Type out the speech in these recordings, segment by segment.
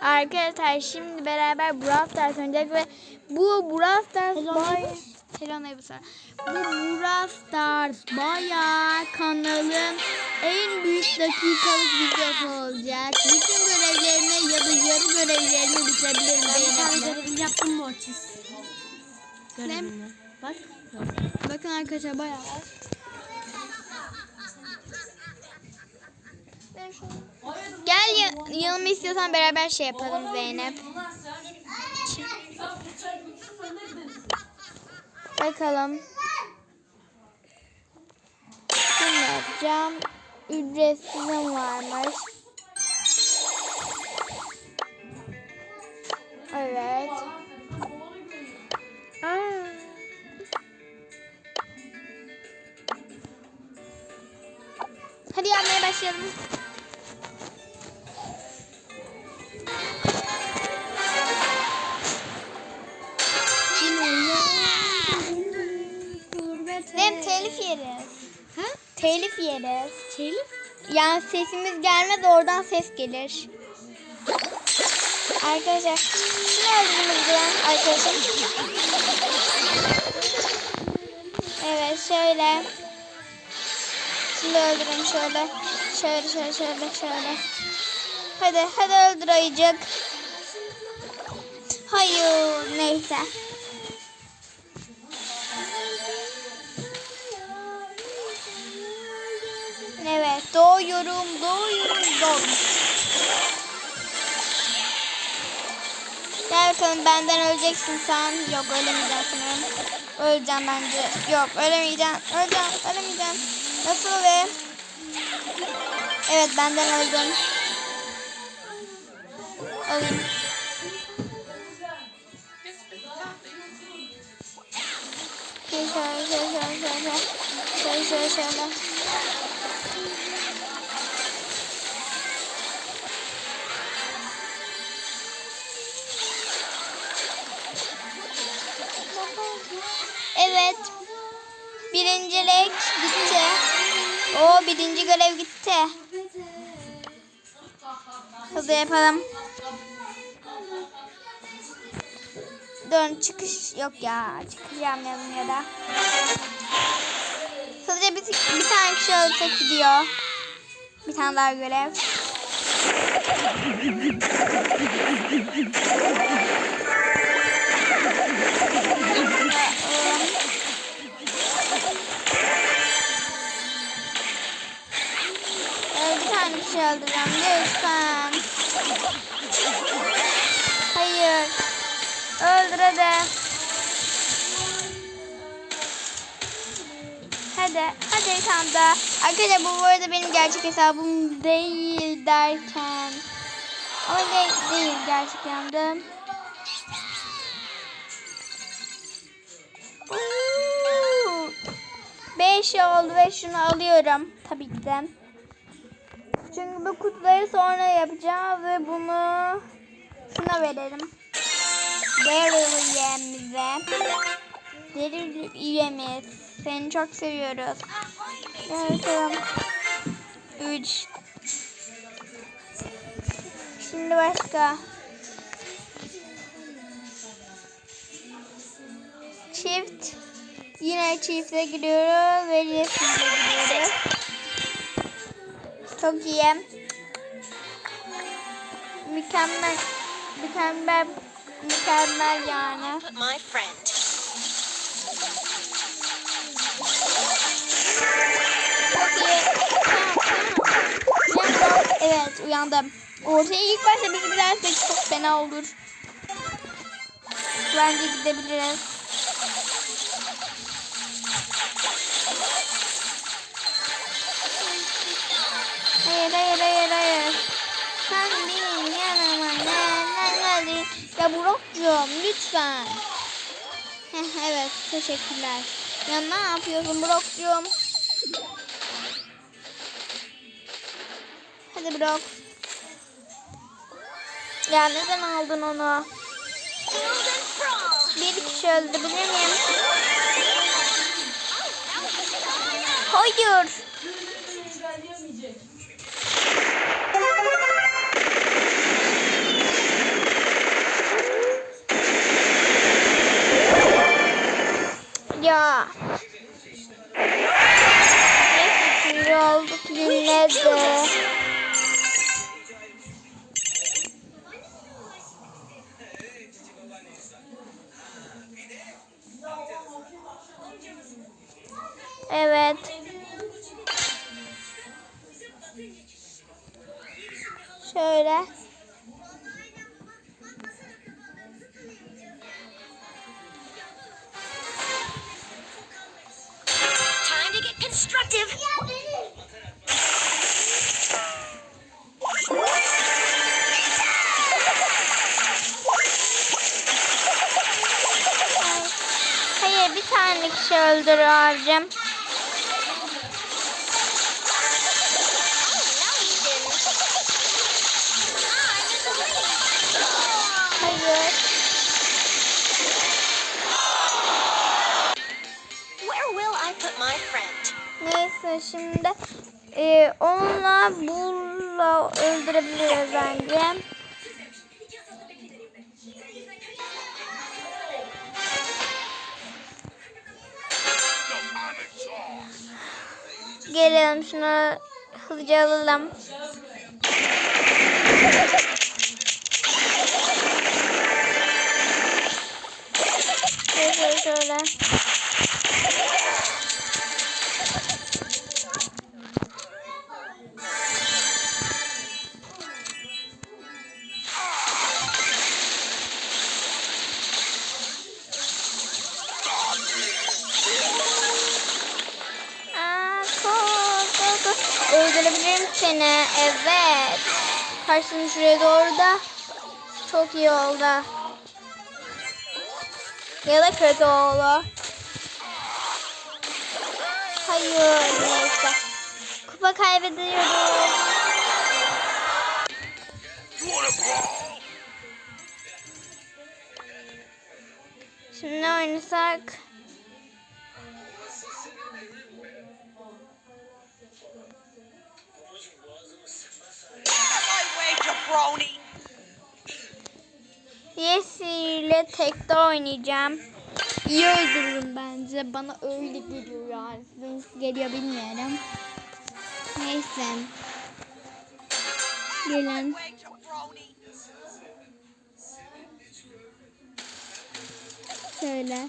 Arkadaşlar şimdi beraber Brawl Stars oynayacak ve bu Brawl Stars bay... Hello neighbors. Bu Brawl Stars bayağı kanalın en büyük dakikalık videosu olacak. Bütün görevlerini ya da yarı görevlerini bitirebilirim Ben görevini yaptım Mortis. Görevini. Bak. Bakın arkadaşlar bayağı var. Yanıma istiyorsan beraber şey yapalım Zeynep. Bakalım. Şunu yapacağım. Ücretsizim varmış. Evet. Aa. Hadi yapmaya başlayalım. Telif yeriz. Telif? Yani sesimiz gelmez oradan ses gelir. Arkadaşlar şunu öldürdünüz ya arkadaşlar. Evet şöyle. Şimdi öldürün şöyle. Şöyle şöyle şöyle şöyle. Hadi hadi öldür ayıcık. Hayır neyse. Doğuyorum doğuyorum doğuyorum. Gel bakalım benden öleceksin sen. Yok ölemeyeceksin sanırım. Öleceğim bence. Yok ölemeyeceğim. Öleceğim ölemeyeceğim. Nasıl ve? Evet benden öldün. Alayım. Şöyle şöyle şöyle şöyle şöyle. Şöyle şöyle Evet. Birincilik gitti. O birinci görev gitti. Hızlı yapalım. Dön çıkış yok ya. Çıkış yapmayalım ya da. Hızlıca bir, bir tane kişi ölsek gidiyor. Bir tane daha görev. Öldüreceğim lütfen. Hayır. Öldür hadi. Hadi. Hadi tane daha. Arkadaşlar bu bu arada benim gerçek hesabım değil derken. Ama değil, değil gerçekten de. Oo. Beş oldu ve şunu alıyorum. Tabii ki de. Bu kutuları sonra yapacağım ve bunu şuna verelim. Daryl üyemize. Daryl üyemiz. Seni çok seviyoruz. Evet tamam. Üç. Şimdi başka. Çift. Yine çifte giriyoruz ve resimle giriyoruz. Çok iyi. Mükemmel. Mükemmel. Mükemmel yani. my friend. Evet uyandım. Ortaya ilk başta biz gidersek çok fena olur. Bence gidebiliriz. Hayır hayır hayır hayır. Sen benim yanıma nereden geldin? Ya Burak'cığım lütfen. Evet teşekkürler. Ya ne yapıyorsun Burak'cığım? Hadi Burak. Ya neden aldın onu? Bir kişi öldürebilir miyim? Hayır. Ya. Neyse şimdi olduk yine kişi öldür abicim. Hayır. Where will I put my friend? Neyse şimdi e, onunla bulla öldürebiliriz bence. Gelelim şunu hızlıca alalım. Şöyle şöyle Kaçtım şuraya doğru da. Çok iyi oldu. Ya da kötü oldu. Hayır. Neyse. Kupa kaybediyoruz. Şimdi oynasak? Yesi ile tekte oynayacağım. İyi öldürürüm bence. Bana öyle geliyor yani. Size nasıl geliyor bilmiyorum. Neyse. Gelin. Şöyle.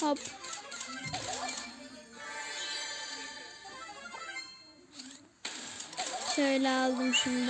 Hop. Şöyle aldım şunu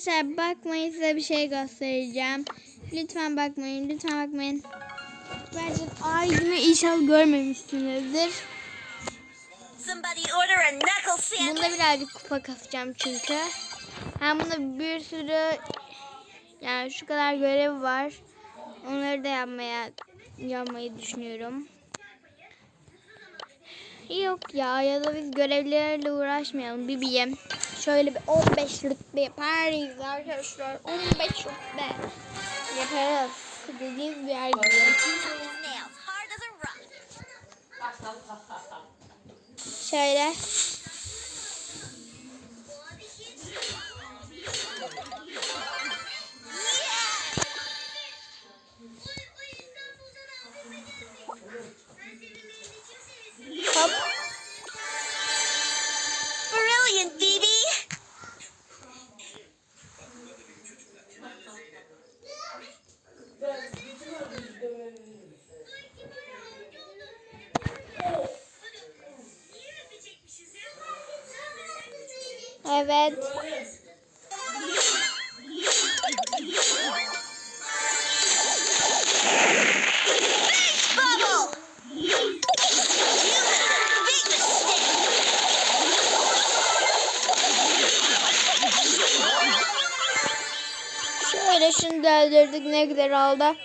Arkadaşlar bakmayın size bir şey göstereceğim. Lütfen bakmayın, lütfen bakmayın. Bence ailemi inşallah görmemişsinizdir. Bunda birazcık kupa kasacağım çünkü. Hem bunda bir sürü yani şu kadar görev var. Onları da yapmaya yapmayı düşünüyorum. Yok ya ya da biz görevlerle uğraşmayalım Bibi'ye. Şöyle bir 15 rütbe yaparız arkadaşlar. 15 rütbe yaparız. Dediğiniz bir yer rock. Şöyle. Hop. Evet. Şöyle şunu da öldürdük. Ne güzel oldu.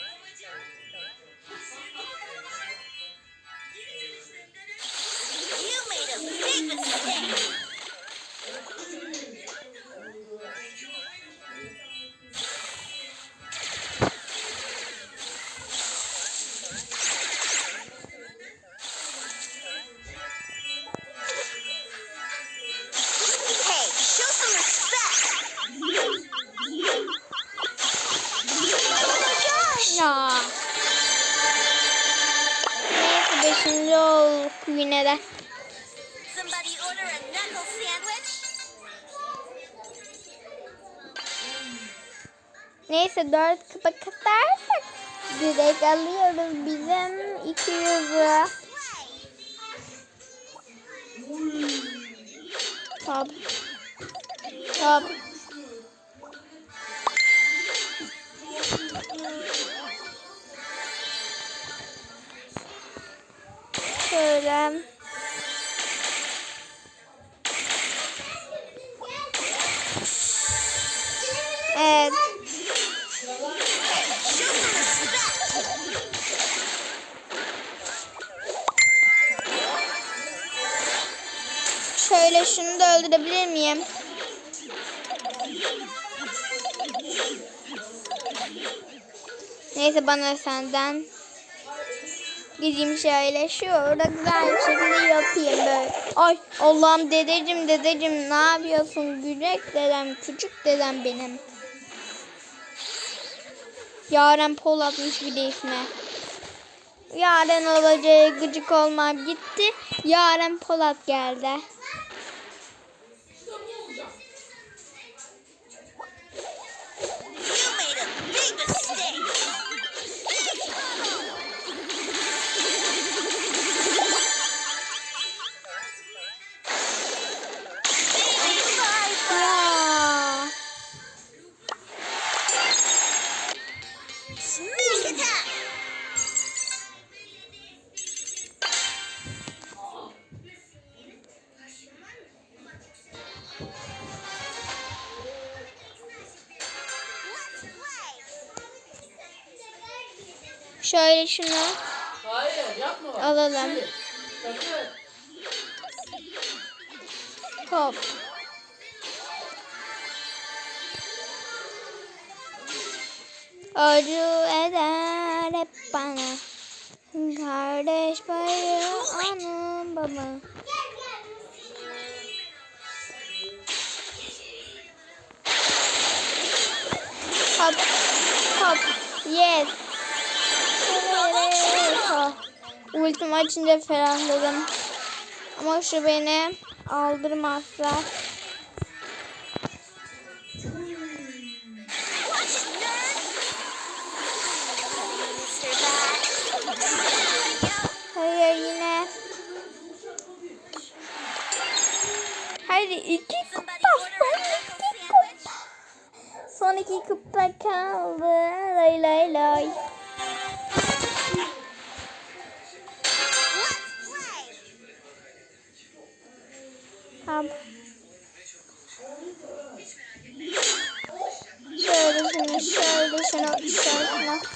Neyse dört kapa katarsak direkt alıyoruz bizim 200'ü. Top. Top. Şöyle. Şöyle şunu da öldürebilir miyim? Neyse bana senden. Gideyim şöyle şurada güzel bir şekilde yapayım böyle. Ay Allah'ım dedeciğim dedeciğim ne yapıyorsun? Gücek dedem küçük dedem benim. Yaren Polat'mış bir de ismi. Yaren olacağı gıcık olmam gitti. Yaren Polat geldi. Sneak attack. Şöyle şunu Hayır yapma. alalım. Sakın. Hop. Acı eder hep bana. Kardeş payı anam baba. Hop hop yes. Ultimi açınca ferahladım. Ama şu beni aldırmazsa. Hayır yine. Hadi iki kupa. Son iki kupa. Son iki kupa kaldı. Lay lay lay. Şöyle şunu, şöyle şunu, şöyle şunu.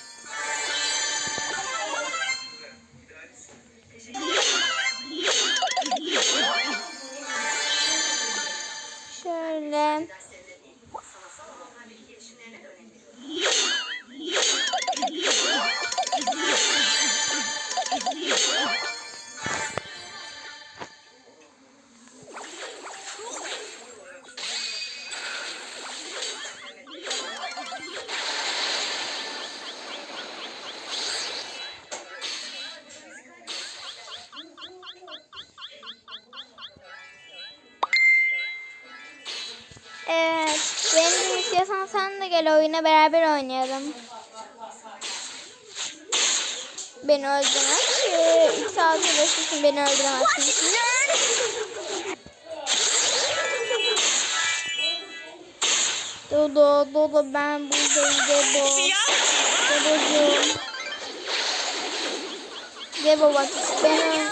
Gel oyuna beraber oynayalım. Beni öldüremez ki. İki saat uğraşırsın beni Watch öldüremezsin. Dodo, Dodo ben buradayım Debo. Dodocuğum. Debo bak ben öl-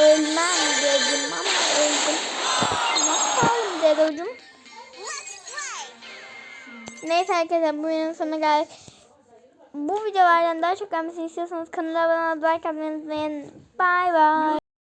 ölmem dedim ama öldüm. Ne yapalım Dedocuğum? Neyse arkadaşlar bu videonun sonuna geldik. Bu videolardan daha çok gelmesini istiyorsanız kanala abone olmayı, like atmayı unutmayın. Bye bye.